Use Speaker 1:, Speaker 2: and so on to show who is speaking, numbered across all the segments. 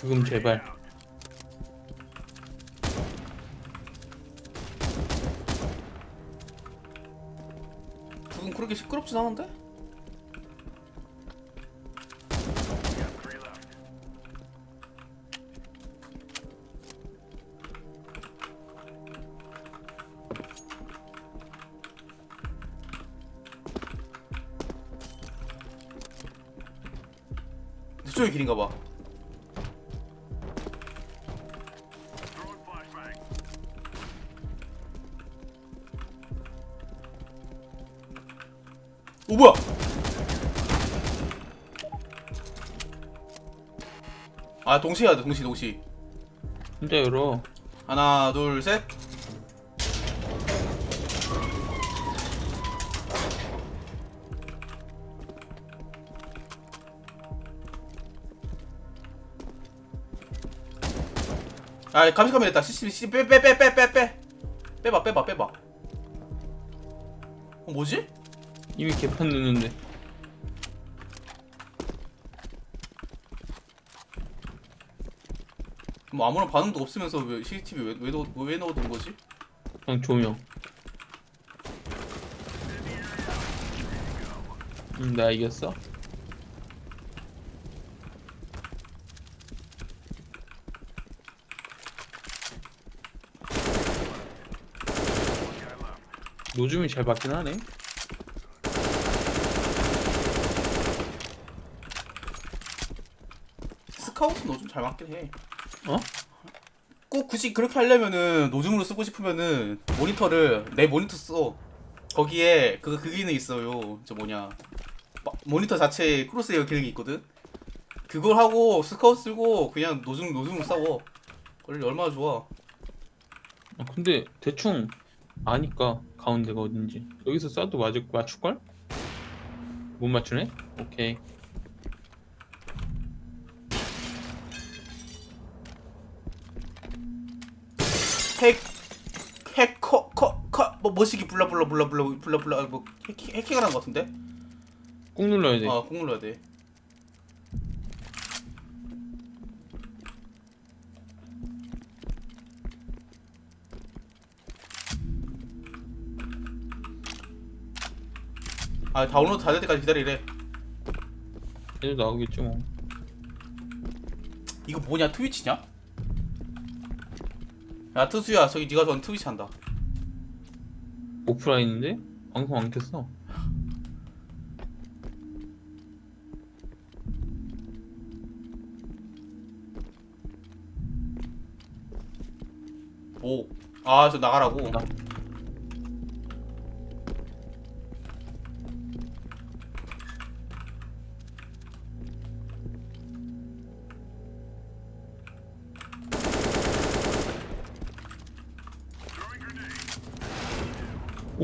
Speaker 1: 죽음 제발.
Speaker 2: 죽은 그렇게 시끄럽진 않은데? 저쪽이 길인가 봐. 아 동시에 해야 돼 동시 동시
Speaker 1: 혼자 열어.
Speaker 2: 하나 둘 셋. 아 감시카메라 있다 CCTV 빼빼 빼 빼 빼 빼 빼봐 빼봐 빼봐 어 뭐지?
Speaker 1: 이미 개판 넣는데.
Speaker 2: 뭐 아무런 반응도 없으면서 왜 CCTV 왜, 왜, 넣, 왜 넣어둔 거지?
Speaker 1: 그냥 조명. 음, 나 이겼어. 노즘이 잘 받긴 하네.
Speaker 2: 스카우트는 요즘 잘 맞긴 해.
Speaker 1: 어?
Speaker 2: 꼭 굳이 그렇게 하려면은 노즘으로 쓰고 싶으면은 모니터를 내 모니터 써. 거기에 그, 그 기능이 있어요. 저 뭐냐. 마- 모니터 자체에 크로스웨어 기능이 있거든. 그걸 하고 스카우트 쓰고 그냥 노즘 노즘으로 싸워. 그걸 얼마나 좋아.
Speaker 1: 아, 근데 대충 아니까 가운데가 어딘지. 여기서 쏴도 맞을 맞출걸? 못 맞추네? 오케이.
Speaker 2: 핵 해커 커 커 뭐 머시기 불라 불라 불라 불라 불라 불라 뭐 해킹 해킹을 한 것 같은데?
Speaker 1: 꾹 눌러야 돼.
Speaker 2: 아, 꼭 눌러야 돼. 아, 다운로드 다 될 때까지 기다리래.
Speaker 1: 얘도 나오겠지 뭐.
Speaker 2: 이거 뭐냐? 트위치냐? 야, 트수야, 저기 네가 전 트위치 한다.
Speaker 1: 오프라인인데 방송 안 켰어.
Speaker 2: 뭐? 아, 저 나가라고.
Speaker 1: 나.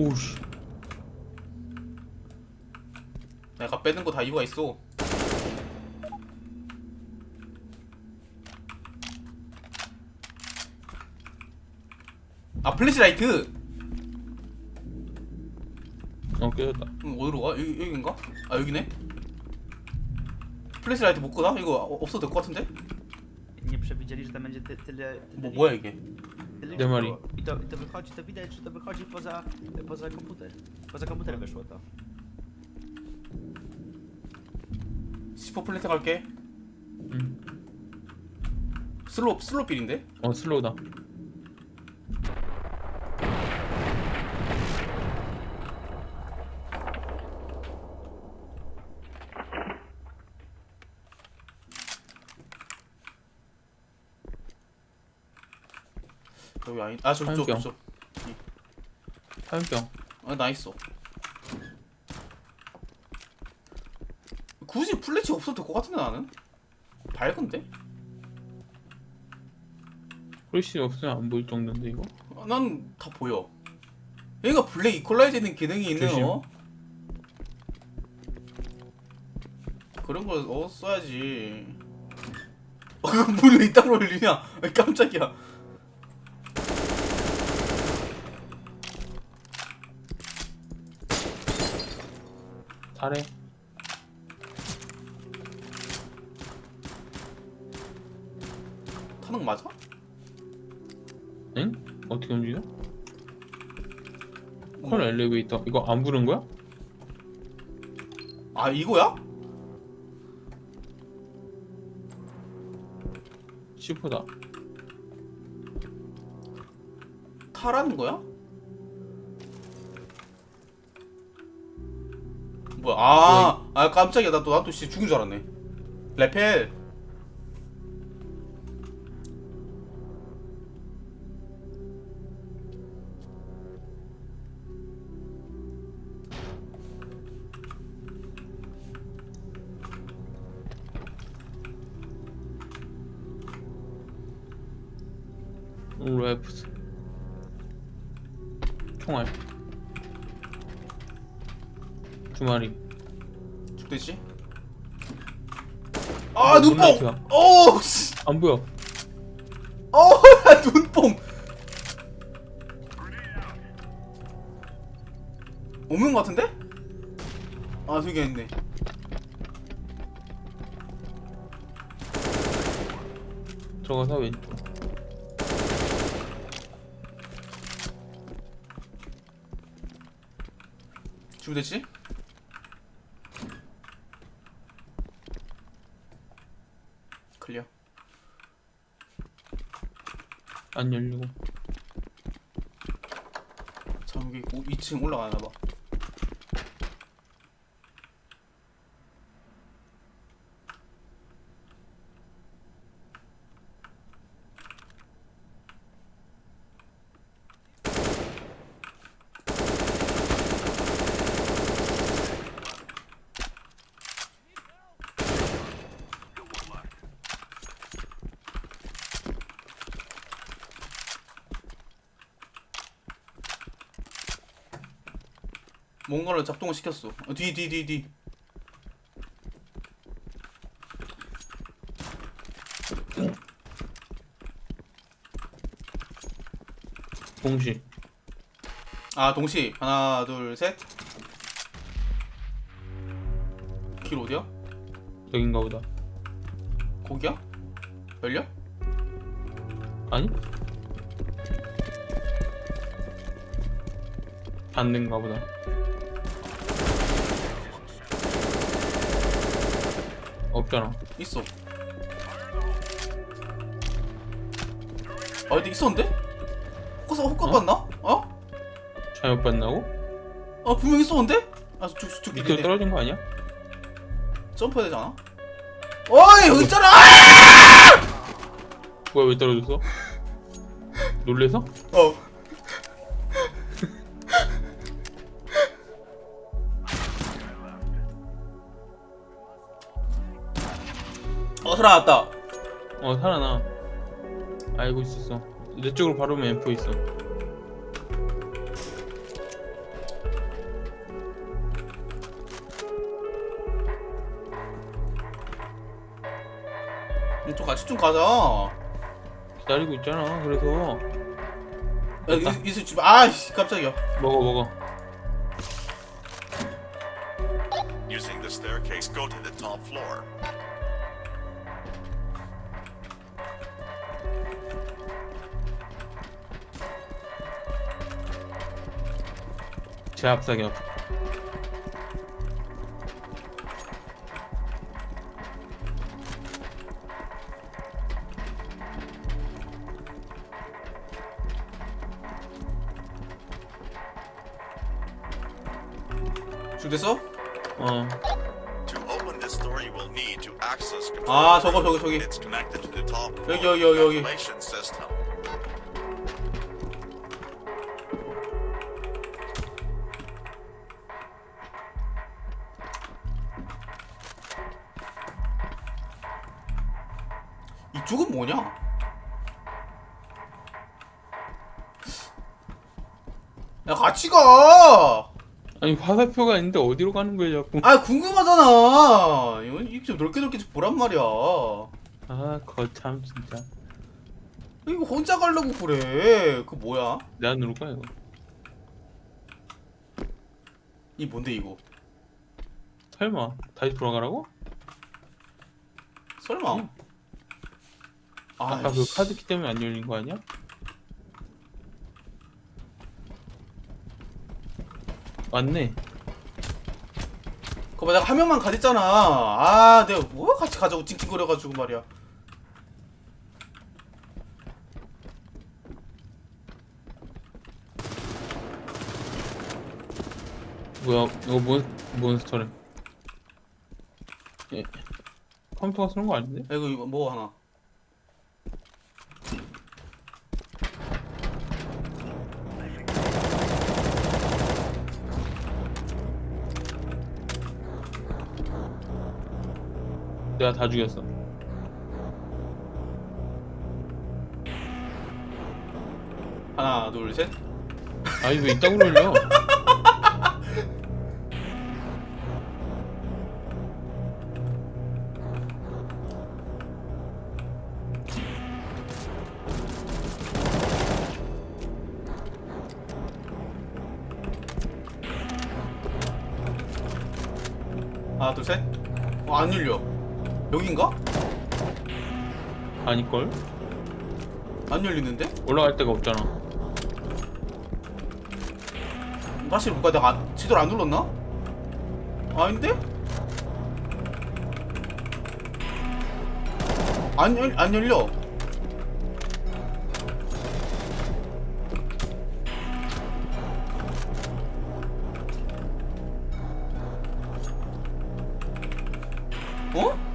Speaker 1: 오우씨.
Speaker 2: 내가 빼는 거 다 이유가 있어. 아, 플래시라이트.
Speaker 1: 어 깨졌다.
Speaker 2: 음, 어디로 가? 여기, 여기인가? 아 여기네? 플래시라이트 못 끄나? 이거 어- 없어도 될 것 같은데?
Speaker 3: Nie przewidzieli, że tam będzie ty, tyle, tyle
Speaker 2: 뭐 뭐야 이게?
Speaker 3: tyle
Speaker 1: Nie Mari.
Speaker 3: było. I to, i to wychodzi, to widać, że to wychodzi poza, poza komputer. Poza komputer wyszło to.
Speaker 2: C4 플랜트 갈게
Speaker 1: 응.
Speaker 2: 슬로 슬로 빌인데?
Speaker 1: 어 슬로우다.
Speaker 2: 여기 아니 아 저기 저기
Speaker 1: 화염병.
Speaker 2: 저기
Speaker 1: 화염병.
Speaker 2: 아나 있어 굳이 플래치 없어도 될 것 같은데 나는? 밝은데?
Speaker 1: 플래시 없으면 안 보일 정도인데 이거.
Speaker 2: 아, 난다 보여 얘가 블랙 이퀄라이즈는 기능이 있는
Speaker 1: 조심.
Speaker 2: 어? 그런 걸 어, 써야지 어, 그건 문을 이따로 올리냐 아, 깜짝이야
Speaker 1: 잘해.
Speaker 2: 타는 거 맞아?
Speaker 1: 응? 어떻게 움직여? 콜 엘리베이터 이거 안 부른 거야?
Speaker 2: 아 이거야?
Speaker 1: 슈퍼다
Speaker 2: 타라는 거야? 뭐야? 아, 아 깜짝이야. 나또 나도 씨 죽은 줄 알았네. 레펠.
Speaker 1: 레프트 총알 두 마리
Speaker 2: 죽됐지? 아
Speaker 1: 어,
Speaker 2: 눈뽕.
Speaker 1: 눈라이트야.
Speaker 2: 오, 씨.
Speaker 1: 안 보여
Speaker 2: 어, 눈뽕. 없는 것 같은데? 아, 저기 있네.
Speaker 1: 들어가서 왼쪽
Speaker 2: 준비됐지? 클리어.
Speaker 1: 안 열리고
Speaker 2: 자, 여기 2층 올라가나 봐. 뭔가를 작동을 시켰어. 어, 뒤, 뒤, 뒤, 뒤.
Speaker 1: 동시
Speaker 2: 아, 동시. 하나, 둘, 셋. 길 어디야?
Speaker 1: 여긴가 보다
Speaker 2: 거기야? 열려?
Speaker 1: 아니? 닿는가 보다 없잖아
Speaker 2: 있어. 아, 근데 있었는데? 헛것서 헛것
Speaker 1: 어?
Speaker 2: 봤나? 어?
Speaker 1: 잘못 봤나고?
Speaker 2: 아, 분명 있었는데? 아, 저,
Speaker 1: 밑으로
Speaker 2: 저,
Speaker 1: 떨어진 거 아니야?
Speaker 2: 점프해야 되지 않아? 어이, 여기 있잖아!
Speaker 1: 뭐야 왜 떨어졌어? 놀래서?
Speaker 2: 어. 어, 살아났다.
Speaker 1: 어 살아나 알고 있었어 내 쪽으로 바로 오면 M4 있어
Speaker 2: 이쪽 같이 좀 가자.
Speaker 1: 기다리고 있잖아 그래서
Speaker 2: 야, 이, 이수 집, 아이씨, 깜짝이야.
Speaker 1: 먹어 먹어
Speaker 4: Using the staircase, go to the top floor.
Speaker 1: 제 앞사격
Speaker 2: 준비됐어?
Speaker 1: 어.
Speaker 2: 아, 저거, 저거, 저기. 여기, 여기, 여기, 여기. 이쪽은 뭐냐? 야, 같이 가!
Speaker 1: 아니 화살표가 있는데 어디로 가는 거야 자꾸
Speaker 2: 아, 궁금하잖아! 이거 이좀 넓게 넓게 좀 보란 말이야.
Speaker 1: 아 거참 진짜
Speaker 2: 이거 혼자 가려고 그래. 그 뭐야?
Speaker 1: 내가 누를 거야 이거
Speaker 2: 이 뭔데, 이거?
Speaker 1: 설마 다시 돌아가라고?
Speaker 2: 설마?
Speaker 1: 응. 아까 그 카드키 때문에 안 열린 거 아니야? 맞네.
Speaker 2: 그거 봐, 내가 한 명만 가졌잖아. 아, 내가 뭐 같이 가자고 찡찡거려가지고 말이야.
Speaker 1: 뭐야 이거 몬 몬스터래. 예. 컴퓨터가 쓰는 거 아닌데?
Speaker 2: 야, 이거, 이거 뭐 하나.
Speaker 1: 내가 다 죽였어.
Speaker 2: 하나, 둘, 셋.
Speaker 1: 아니 왜 이따구로 열려?
Speaker 2: 하나, 둘, 셋. 어, 안 열려. 여긴가?
Speaker 1: 아닐걸?
Speaker 2: 안 열리는데?
Speaker 1: 올라갈 데가 없잖아.
Speaker 2: 사실 뭔가 내가 안, 지도를 안 눌렀나? 아닌데? 안, 열, 안 열려. 어?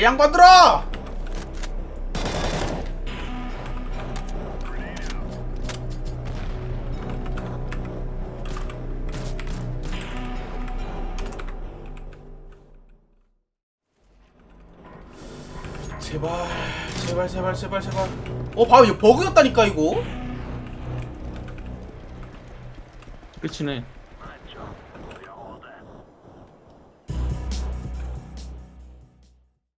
Speaker 2: 이 양반들아! 제발, 제발, 제발, 제발, 제발. 어, 봐봐, 이거 버그였다니까, 이거?
Speaker 1: 끝이네.